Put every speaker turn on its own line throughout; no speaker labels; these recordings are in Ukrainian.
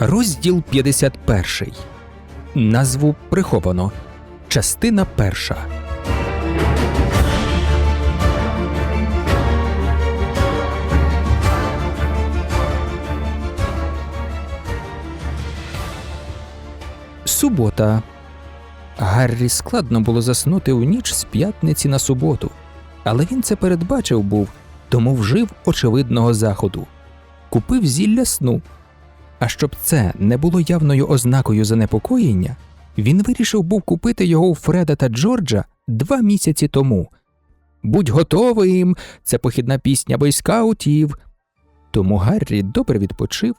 Розділ 51. Назву приховано. Частина перша. Субота. Гаррі складно було заснути у ніч з п'ятниці на суботу, але він це передбачив був, тому вжив очевидного заходу. Купив зілля сну. А щоб це не було явною ознакою занепокоєння, він вирішив був купити його у Фреда та Джорджа два місяці тому. Будь готовим, це похідна пісня бойскаутів. Тому Гаррі добре відпочив.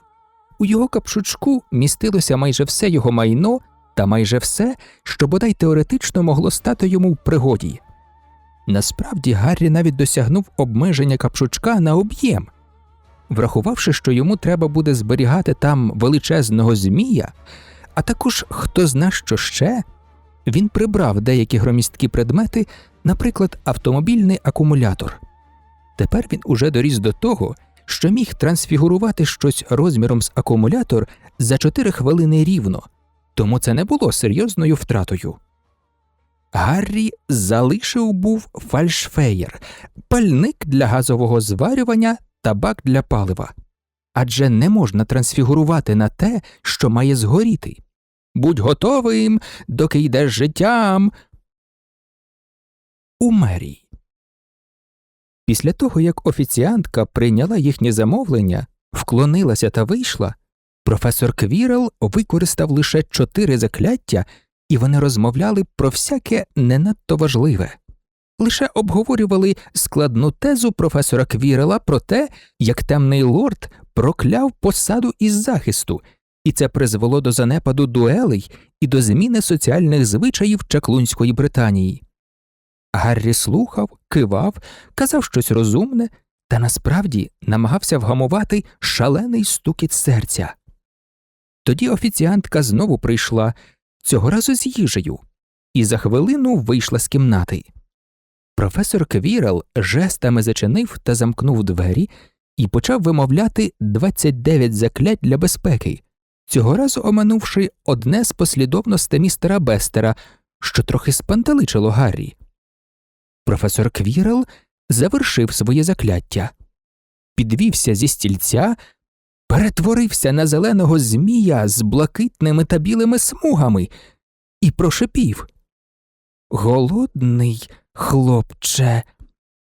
У його капшучку містилося майже все його майно та майже все, що бодай теоретично могло стати йому в пригоді. Насправді Гаррі навіть досягнув обмеження капшучка на об'єм. Врахувавши, що йому треба буде зберігати там величезного змія, а також хто зна що ще, він прибрав деякі громісткі предмети, наприклад, автомобільний акумулятор. Тепер він уже доріс до того, що міг трансфігурувати щось розміром з акумулятор за 4 хвилини рівно, тому це не було серйозною втратою. Гаррі залишив був фальшфеєр, пальник для газового зварювання та бак для палива. Адже не можна трансфігурувати на те, що має згоріти. Будь готовим, доки йдеш життям. У мерії. Після того, як офіціантка прийняла їхнє замовлення, вклонилася та вийшла, професор Квірел використав лише чотири закляття, і вони розмовляли про всяке не надто важливе лише обговорювали складну тезу професора Квірела про те, як темний лорд прокляв посаду із захисту, і це призвело до занепаду дуелей і до зміни соціальних звичаїв Чаклунської Британії. Гаррі слухав, кивав, казав щось розумне, та насправді намагався вгамувати шалений стукіт серця. Тоді офіціантка знову прийшла, цього разу з їжею, і за хвилину вийшла з кімнати. Професор Квірел жестами зачинив та замкнув двері і почав вимовляти 29 заклять для безпеки, цього разу оминувши одне з послідовностей містера Бестера, що трохи спантеличило Гаррі. Професор Квірел завершив своє закляття, підвівся зі стільця, перетворився на зеленого змія з блакитними та білими смугами і прошепів Голодний Хлопче,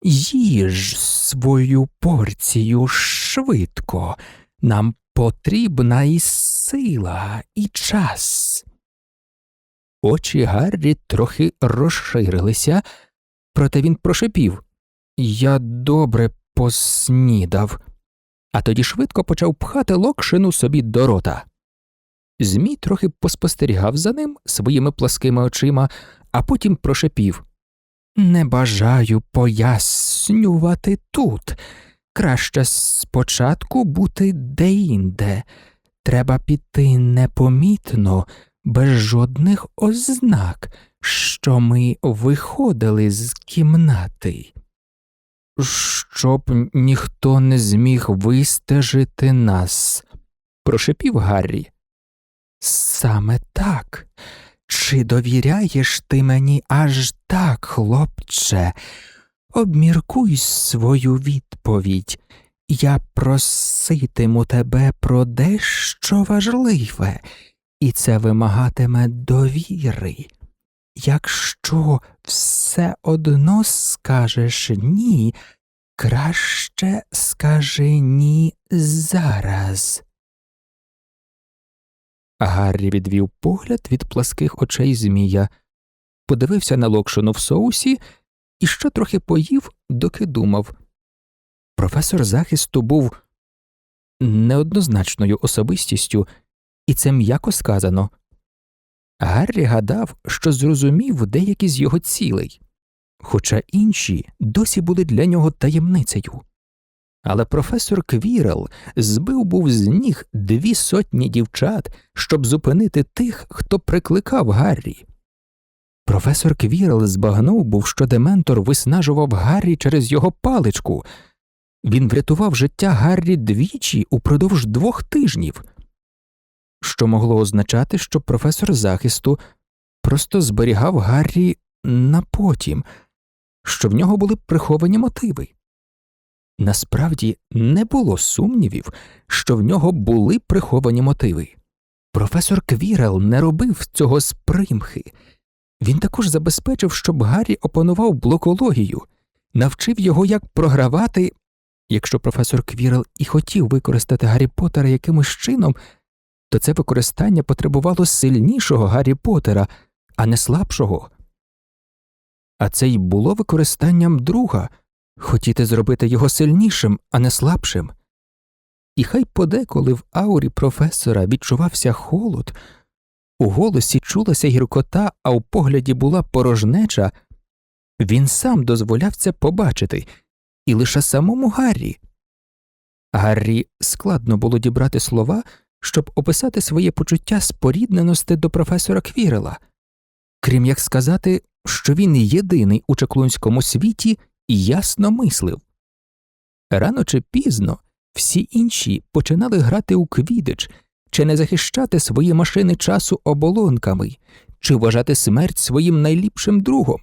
їж свою порцію швидко, нам потрібна і сила, і час. Очі Гаррі трохи розширилися, проте він прошепів Я добре поснідав, а тоді швидко почав пхати локшину собі до рота. Змій трохи поспостерігав за ним своїми пласкими очима, а потім прошепів не бажаю пояснювати тут. Краще спочатку бути деінде. Треба піти непомітно, без жодних ознак, що ми виходили з кімнати. Щоб ніхто не зміг вистежити нас, прошепів Гаррі. Саме так. Чи довіряєш ти мені аж так, хлопче? Обміркуй свою відповідь. Я проситиму тебе про дещо важливе, і це вимагатиме довіри. Якщо все одно скажеш ні, краще скажи ні зараз. Гаррі відвів погляд від пласких очей Змія, подивився на локшину в соусі і ще трохи поїв, доки думав. Професор захисту був неоднозначною особистістю, і це м'яко сказано. Гаррі гадав, що зрозумів деякі з його цілей, хоча інші досі були для нього таємницею. Але професор Квірел збив був з ніг дві сотні дівчат, щоб зупинити тих, хто прикликав Гаррі. Професор Квірел збагнув був, що Дементор виснажував Гаррі через його паличку. Він врятував життя Гаррі двічі упродовж двох тижнів. що могло означати, що професор захисту просто зберігав Гаррі на потім, що в нього були приховані мотиви. Насправді не було сумнівів, що в нього були приховані мотиви. Професор Квірел не робив цього з примхи. Він також забезпечив, щоб Гаррі опанував блокологію, навчив його, як програвати. Якщо професор Квірел і хотів використати Гаррі Поттера якимось чином, то це використання потребувало сильнішого Гаррі Поттера, а не слабшого. А це й було використанням друга хотіти зробити його сильнішим, а не слабшим. І хай подеколи в аурі професора відчувався холод, у голосі чулася гіркота, а у погляді була порожнеча, він сам дозволяв це побачити, і лише самому Гаррі. Гаррі складно було дібрати слова, щоб описати своє почуття спорідненості до професора Квірела, крім як сказати, що він єдиний у чаклунському світі ясно мислив. Рано чи пізно всі інші починали грати у квідич, чи не захищати свої машини часу оболонками, чи вважати смерть своїм найліпшим другом.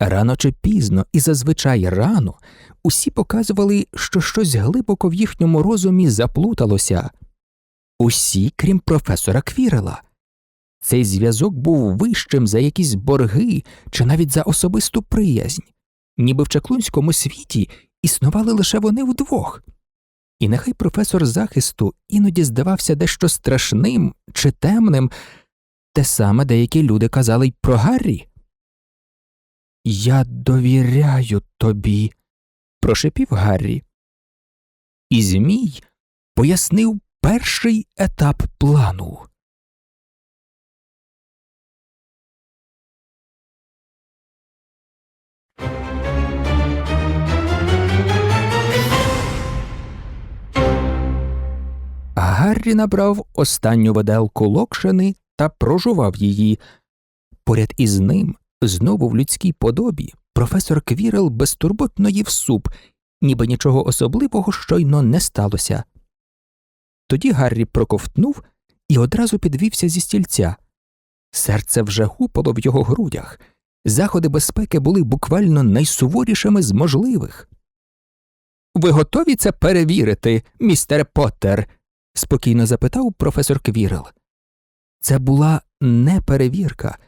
Рано чи пізно, і зазвичай рано, усі показували, що щось глибоко в їхньому розумі заплуталося. Усі, крім професора Квірела. Цей зв'язок був вищим за якісь борги чи навіть за особисту приязнь, ніби в чаклунському світі існували лише вони вдвох. І нехай професор захисту іноді здавався дещо страшним чи темним, те саме деякі люди казали й про Гаррі. Я довіряю тобі, прошепів Гаррі. І Змій пояснив перший етап плану. Гаррі набрав останню виделку локшини та прожував її. Поряд із ним, знову в людській подобі, професор Квірел безтурботно їв суп, ніби нічого особливого щойно не сталося. Тоді Гаррі проковтнув і одразу підвівся зі стільця. Серце вже гупало в його грудях, заходи безпеки були буквально найсуворішими з можливих. Ви готові це перевірити, містер Поттер?» – спокійно запитав професор Квірел. Це була не перевірка,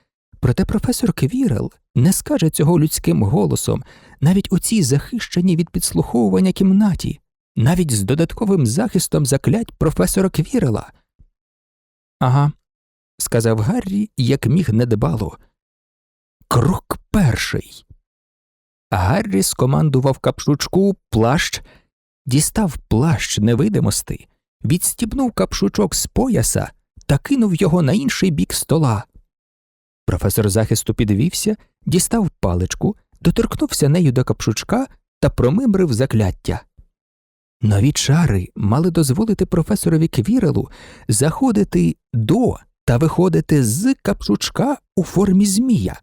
проте професор Квірел не скаже цього людським голосом, навіть у цій захищеній від підслуховування кімнаті, навіть з додатковим захистом заклять професора Квірела. Ага, сказав Гаррі, як міг недбало. Крок перший. Гаррі скомандував капшучку плащ, дістав плащ невидимости, відстібнув капшучок з пояса та кинув його на інший бік стола. Професор захисту підвівся, дістав паличку, доторкнувся нею до капшучка та промимрив закляття. Нові чари мали дозволити професорові Квірелу заходити до та виходити з капшучка у формі змія,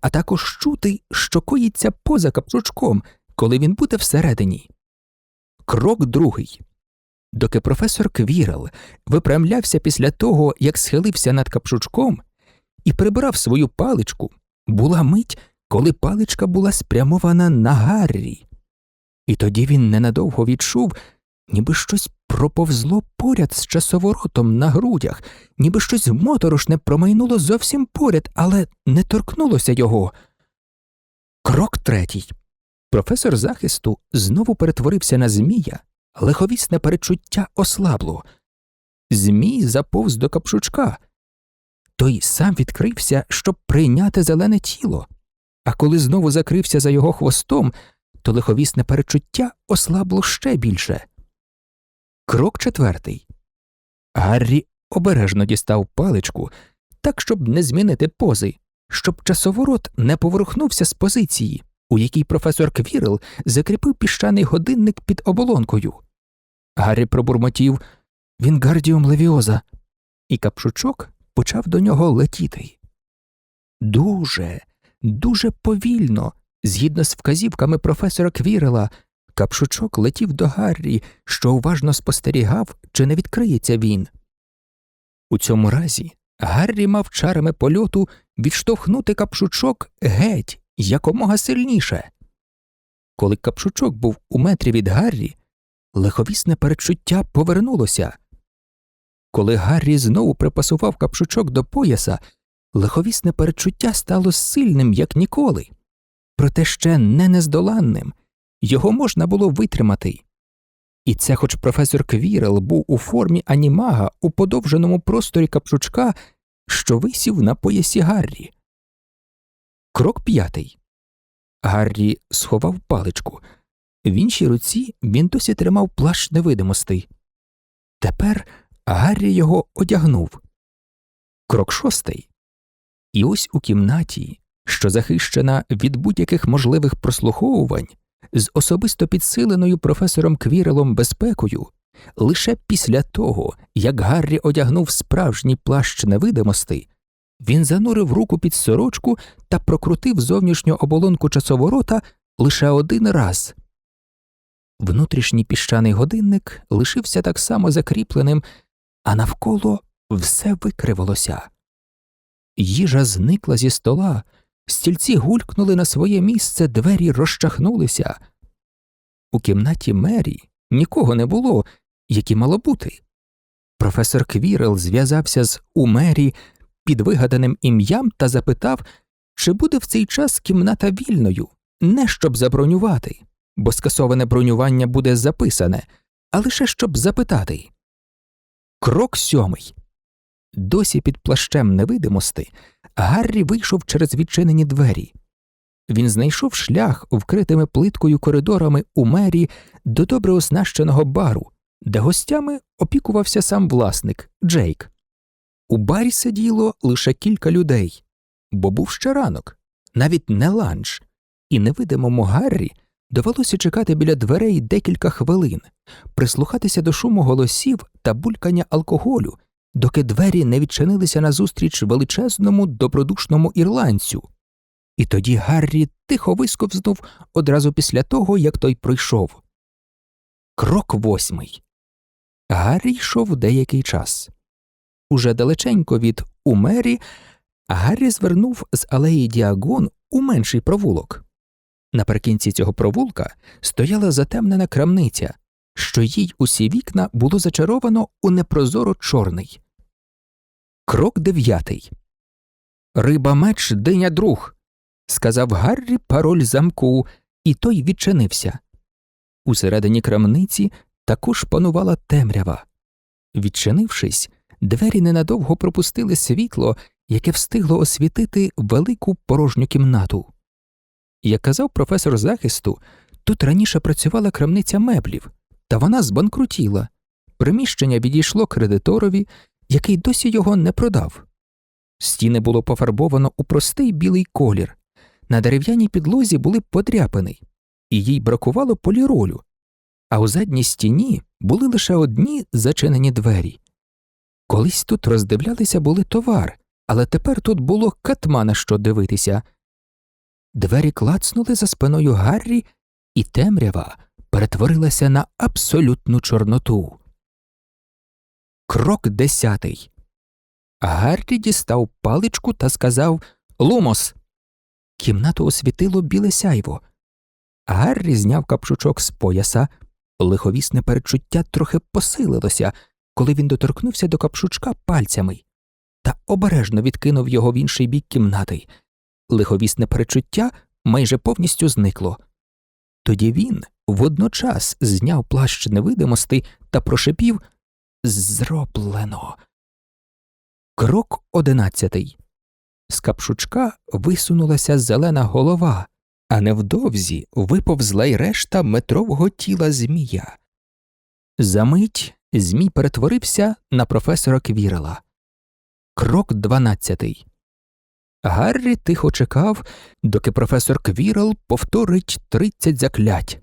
а також чути, що коїться поза капшучком, коли він буде всередині. Крок другий. Доки професор Квірел випрямлявся після того, як схилився над капшучком і прибирав свою паличку, була мить, коли паличка була спрямована на Гаррі. І тоді він ненадовго відчув, ніби щось проповзло поряд з часоворотом на грудях, ніби щось моторошне промайнуло зовсім поряд, але не торкнулося його. Крок третій. Професор захисту знову перетворився на Змія, лиховісне перечуття ослабло. Змій заповз до капшучка. Той сам відкрився, щоб прийняти зелене тіло, а коли знову закрився за його хвостом, то лиховісне перечуття ослабло ще більше. Крок четвертий. Гаррі обережно дістав паличку, так, щоб не змінити пози, щоб часоворот не поворухнувся з позиції, у якій професор Квірл закріпив піщаний годинник під оболонкою. Гаррі пробурмотів Вінгардіум левіоза, і капшучок почав до нього летіти. Дуже, дуже повільно, згідно з вказівками професора Квірела, капшучок летів до Гаррі, що уважно спостерігав, чи не відкриється він. У цьому разі Гаррі мав чарами польоту відштовхнути капшучок геть якомога сильніше. Коли капшучок був у метрі від Гаррі, лиховісне перечуття повернулося. Коли Гаррі знову припасував капшучок до пояса, лиховісне перечуття стало сильним, як ніколи, проте ще не нездоланним, його можна було витримати. І це, хоч професор Квірел був у формі анімага у подовженому просторі капшучка, що висів на поясі Гаррі. Крок п'ятий. Гаррі сховав паличку. В іншій руці він досі тримав плащ невидимостей. Тепер Гаррі його одягнув. Крок шостий. І ось у кімнаті, що захищена від будь-яких можливих прослуховувань, з особисто підсиленою професором Квірелом безпекою, лише після того, як Гаррі одягнув справжній плащ невидимости, він занурив руку під сорочку та прокрутив зовнішню оболонку часоворота лише один раз. Внутрішній піщаний годинник лишився так само закріпленим, а навколо все викривалося. Їжа зникла зі стола, стільці гулькнули на своє місце, двері розчахнулися. У кімнаті Мері нікого не було, як і мало бути. Професор Квірел зв'язався з Умері під вигаданим ім'ям та запитав, чи буде в цей час кімната вільною, не щоб забронювати, бо скасоване бронювання буде записане, а лише щоб запитати. Крок сьомий. Досі під плащем невидимости Гаррі вийшов через відчинені двері. Він знайшов шлях вкритими плиткою коридорами у мері до добре оснащеного бару, де гостями опікувався сам власник Джейк. У барі сиділо лише кілька людей, бо був ще ранок, навіть не ланч, і невидимому Гаррі довелося чекати біля дверей декілька хвилин, прислухатися до шуму голосів та булькання алкоголю, доки двері не відчинилися назустріч величезному добродушному ірландцю. І тоді Гаррі тихо висковзнув одразу після того, як той пройшов. Крок восьмий. Гаррі йшов деякий час. Уже далеченько від Умері Гаррі звернув з алеї Діагон у менший провулок. Наприкінці цього провулка стояла затемнена крамниця, що їй усі вікна було зачаровано у непрозоро чорний. Крок дев'ятий. Риба меч диня друг. сказав Гаррі пароль замку, і той відчинився. Усередині крамниці також панувала темрява. Відчинившись, двері ненадовго пропустили світло, яке встигло освітити велику порожню кімнату. Як казав професор захисту, тут раніше працювала крамниця меблів, та вона збанкрутіла. Приміщення відійшло кредиторові, який досі його не продав. Стіни було пофарбовано у простий білий колір, на дерев'яній підлозі були подряпини, і їй бракувало поліролю, а у задній стіні були лише одні зачинені двері. Колись тут роздивлялися були товар, але тепер тут було катма на що дивитися. Двері клацнули за спиною Гаррі, і темрява перетворилася на абсолютну чорноту. Крок десятий. Гаррі дістав паличку та сказав Лумос. Кімнату освітило біле сяйво. Гаррі зняв капшучок з пояса, лиховісне перечуття трохи посилилося, коли він доторкнувся до капшучка пальцями, та обережно відкинув його в інший бік кімнати. Лиховісне перечуття майже повністю зникло. Тоді він водночас зняв плащ невидимости та прошепів Зроблено. Крок одинадцятий. З капшучка висунулася зелена голова, а невдовзі виповзла й решта метрового тіла Змія. Замить Змій перетворився на професора Квірела. Крок дванадцятий. Гаррі тихо чекав, доки професор Квірел повторить тридцять заклять.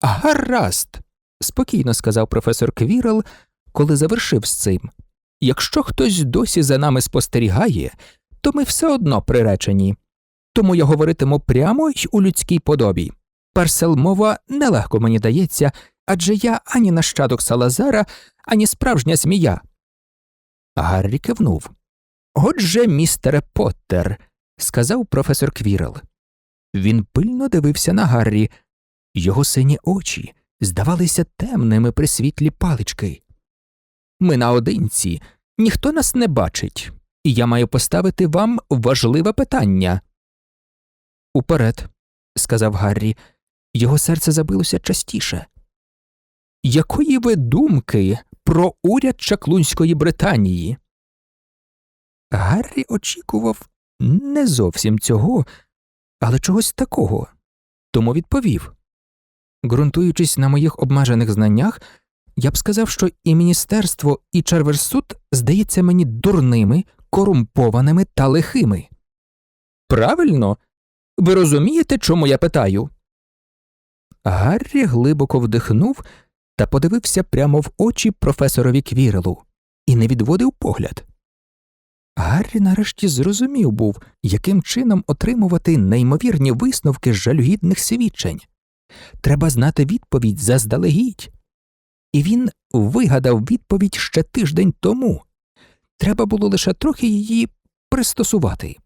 Гаразд. спокійно сказав професор Квірел, коли завершив з цим. Якщо хтось досі за нами спостерігає, то ми все одно приречені. Тому я говоритиму прямо й у людській подобі. Персел мова нелегко мені дається, адже я ані нащадок Салазара, ані справжня змія. Гаррі кивнув. Отже, містере Поттер, сказав професор Квірел. Він пильно дивився на Гаррі. Його сині очі здавалися темними при світлі палички. Ми наодинці, ніхто нас не бачить, і я маю поставити вам важливе питання. Уперед, сказав Гаррі, його серце забилося частіше. Якої ви думки про уряд Чаклунської Британії? Гаррі очікував не зовсім цього, але чогось такого, тому відповів. Ґрунтуючись на моїх обмежених знаннях, я б сказав, що і міністерство, і Чарверсуд здається мені дурними, корумпованими та лихими. Правильно, ви розумієте, чому я питаю? Гаррі глибоко вдихнув та подивився прямо в очі професорові Квірелу і не відводив погляд. Гаррі нарешті зрозумів був, яким чином отримувати неймовірні висновки жалюгідних свідчень. Треба знати відповідь заздалегідь. І він вигадав відповідь ще тиждень тому. Треба було лише трохи її пристосувати.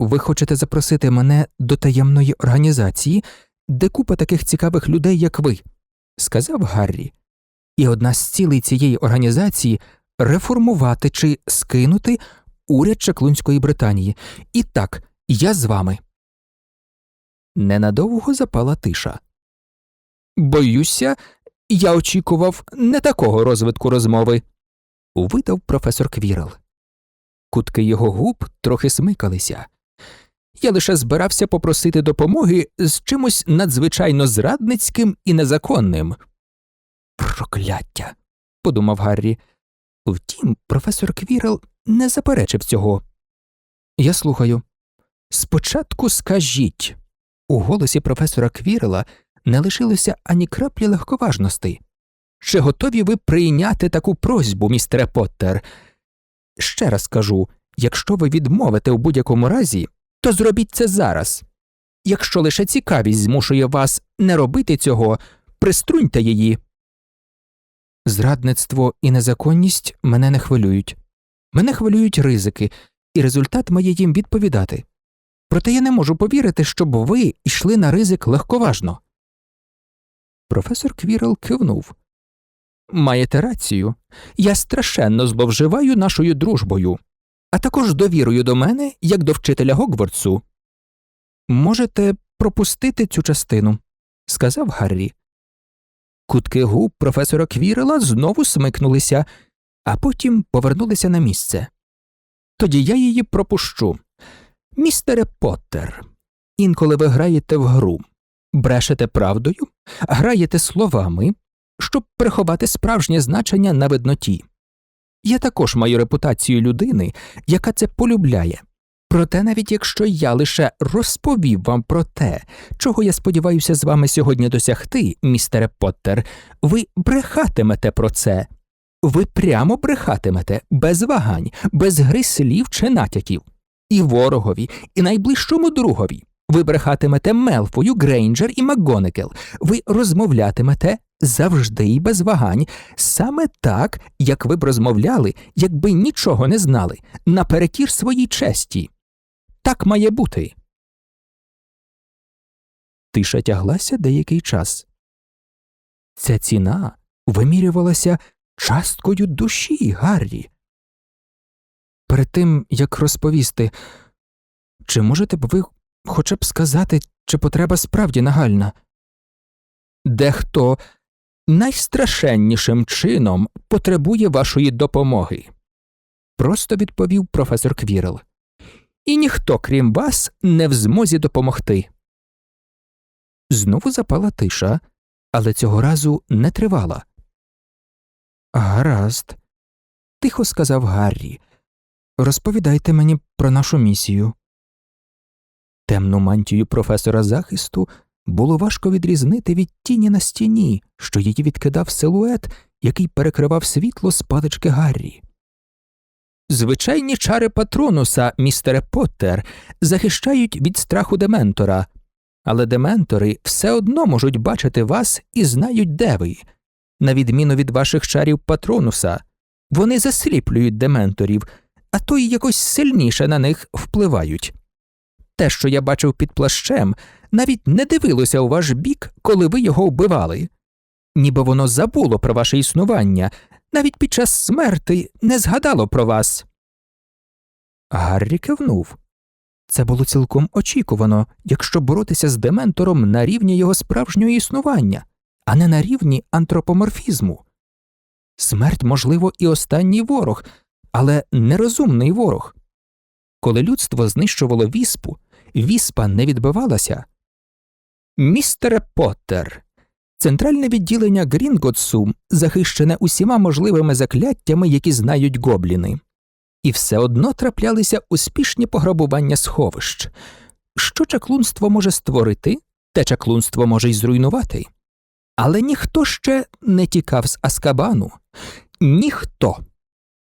Ви хочете запросити мене до таємної організації, де купа таких цікавих людей, як ви, сказав Гаррі. І одна з цілей цієї організації реформувати чи скинути уряд Чаклунської Британії. І так, я з вами. Ненадовго запала тиша. Боюся, я очікував не такого розвитку розмови, видав професор Квірел. Кутки його губ трохи смикалися. Я лише збирався попросити допомоги з чимось надзвичайно зрадницьким і незаконним. Прокляття. подумав Гаррі. Втім, професор Квірел не заперечив цього. Я слухаю. Спочатку скажіть. У голосі професора Квірела не лишилося ані краплі легковажності. Чи готові ви прийняти таку просьбу, містере Поттер? Ще раз кажу якщо ви відмовите у будь-якому разі, то зробіть це зараз. Якщо лише цікавість змушує вас не робити цього, приструньте її. Зрадництво і незаконність мене не хвилюють. Мене хвилюють ризики, і результат має їм відповідати. Проте я не можу повірити, щоб ви йшли на ризик легковажно. Професор Квірел кивнув. Маєте рацію. Я страшенно зловживаю нашою дружбою, а також довірою до мене, як до вчителя Гогвардсу. Можете пропустити цю частину, сказав Гаррі. Кутки губ професора Квірела знову смикнулися, а потім повернулися на місце. Тоді я її пропущу. Містере Поттер, інколи ви граєте в гру, брешете правдою, граєте словами, щоб приховати справжнє значення на видноті. Я також маю репутацію людини, яка це полюбляє. Проте, навіть якщо я лише розповів вам про те, чого я сподіваюся з вами сьогодні досягти, містере Поттер, ви брехатимете про це. Ви прямо брехатимете, без вагань, без гри слів чи натяків. І ворогові, і найближчому другові. Ви брехатимете Мелфою, Грейнджер і МакГонекел. Ви розмовлятимете завжди і без вагань, саме так, як ви б розмовляли, якби нічого не знали, наперекір своїй честі. Так має бути. Тиша тяглася деякий час. Ця ціна вимірювалася часткою душі Гаррі. Перед тим як розповісти, чи можете б ви хоча б сказати, чи потреба справді нагальна? Дехто найстрашеннішим чином потребує вашої допомоги, просто відповів професор Квірел. І ніхто, крім вас, не в змозі допомогти. Знову запала тиша, але цього разу не тривала. Гаразд, тихо сказав Гаррі. Розповідайте мені про нашу місію. Темну мантію професора захисту було важко відрізнити від тіні на стіні, що її відкидав силует, який перекривав світло з палички Гаррі. Звичайні чари патронуса, містере Поттер, захищають від страху дементора, але дементори все одно можуть бачити вас і знають, де ви. На відміну від ваших чарів патронуса, Вони засліплюють дементорів, а то й якось сильніше на них впливають. Те, що я бачив під плащем, навіть не дивилося у ваш бік, коли ви його вбивали. Ніби воно забуло про ваше існування, навіть під час смерти не згадало про вас. Гаррі кивнув. Це було цілком очікувано, якщо боротися з дементором на рівні його справжнього існування, а не на рівні антропоморфізму. Смерть, можливо, і останній ворог, але нерозумний ворог. Коли людство знищувало віспу, віспа не відбивалася. Містере Поттер, центральне відділення Грінготсу захищене усіма можливими закляттями, які знають гобліни. І все одно траплялися успішні пограбування сховищ. Що чаклунство може створити, те чаклунство може й зруйнувати. Але ніхто ще не тікав з Аскабану. Ніхто.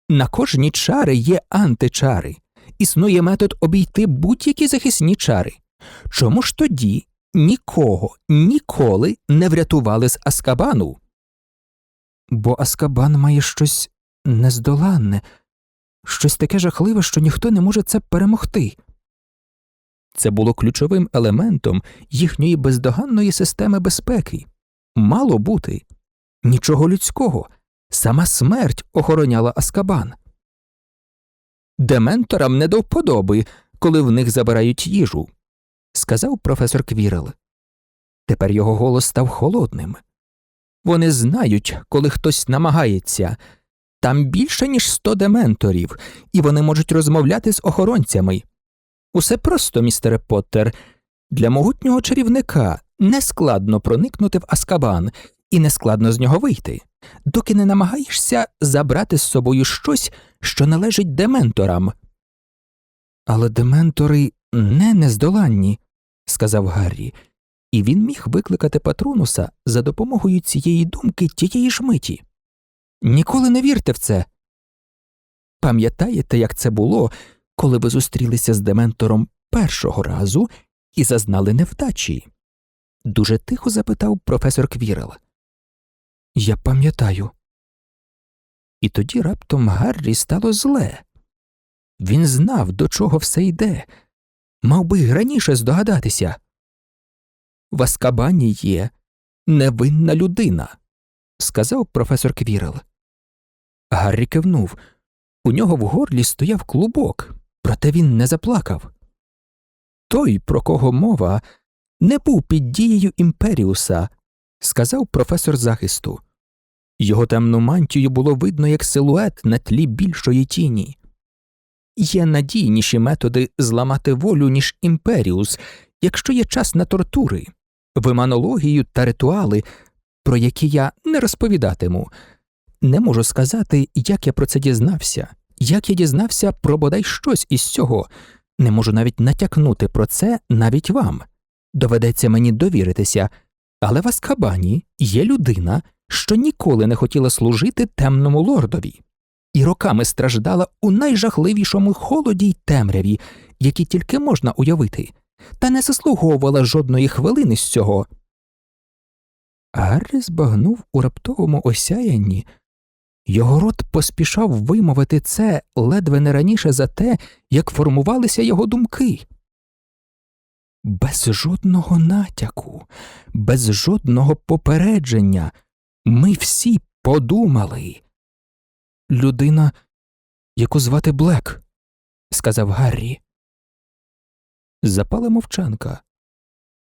На кожні чари є античари. Існує метод обійти будь-які захисні чари. Чому ж тоді нікого ніколи не врятували з Аскабану? Бо Аскабан має щось нездоланне, щось таке жахливе, що ніхто не може це перемогти. Це було ключовим елементом їхньої бездоганної системи безпеки. Мало бути нічого людського, сама смерть охороняла Аскабан. Дементорам не до вподоби, коли в них забирають їжу, сказав професор Квірел. Тепер його голос став холодним. Вони знають, коли хтось намагається. Там більше, ніж сто дементорів, і вони можуть розмовляти з охоронцями. Усе просто, містере Поттер. Для могутнього чарівника нескладно проникнути в Аскабан і нескладно з нього вийти, доки не намагаєшся забрати з собою щось, що належить дементорам. Але дементори не нездоланні, сказав Гаррі, і він міг викликати патронуса за допомогою цієї думки тієї ж миті. Ніколи не вірте в це. Пам'ятаєте, як це було, коли ви зустрілися з дементором першого разу і зазнали невдачі? дуже тихо запитав професор Квірел. Я пам'ятаю. І тоді раптом Гаррі стало зле. Він знав, до чого все йде, мав би раніше здогадатися. В Аскабані є невинна людина, сказав професор Квірел. Гаррі кивнув. У нього в горлі стояв клубок, проте він не заплакав. Той, про кого мова, не був під дією імперіуса, сказав професор захисту. Його темну мантію було видно як силует на тлі більшої тіні. Є надійніші методи зламати волю, ніж імперіус, якщо є час на тортури, виманологію та ритуали, про які я не розповідатиму. Не можу сказати, як я про це дізнався, як я дізнався про бодай щось із цього, не можу навіть натякнути про це навіть вам. Доведеться мені довіритися, але в Аскабані є людина, що ніколи не хотіла служити темному лордові, і роками страждала у найжахливішому холоді й темряві, які тільки можна уявити, та не заслуговувала жодної хвилини з цього. Гаррі збагнув у раптовому осяянні. Його рот поспішав вимовити це ледве не раніше за те, як формувалися його думки. Без жодного натяку, без жодного попередження ми всі подумали. Людина, яку звати Блек, сказав Гаррі. Запала мовчанка.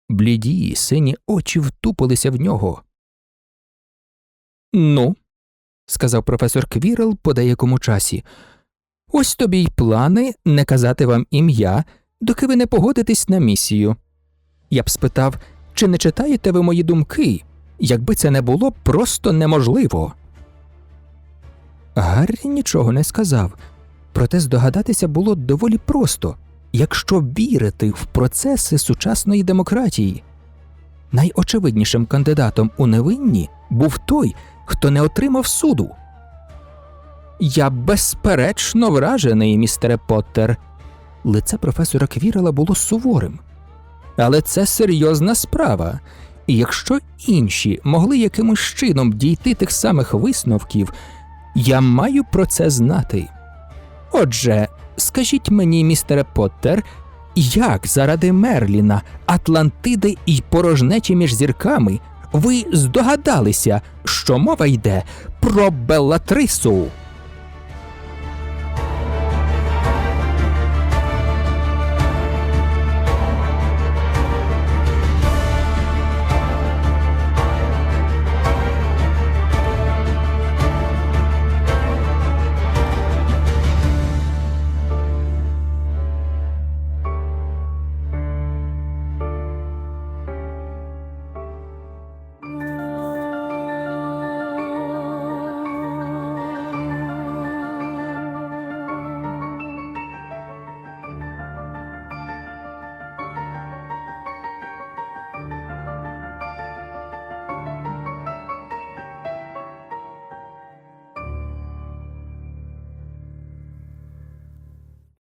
Бліді сині очі втупилися в нього. Ну, сказав професор Квірел по деякому часі, ось тобі й плани не казати вам ім'я, доки ви не погодитесь на місію. Я б спитав, чи не читаєте ви мої думки, якби це не було просто неможливо. Гаррі нічого не сказав, проте здогадатися було доволі просто, якщо вірити в процеси сучасної демократії. Найочевиднішим кандидатом у невинні був той, хто не отримав суду. Я безперечно вражений, містере Поттер. Лице професора Квірела було суворим. Але це серйозна справа, і якщо інші могли якимось чином дійти тих самих висновків, Я маю про це знати. Отже, скажіть мені, містере Поттер, як заради Мерліна, Атлантиди і порожнечі між зірками ви здогадалися, що мова йде про Беллатрису?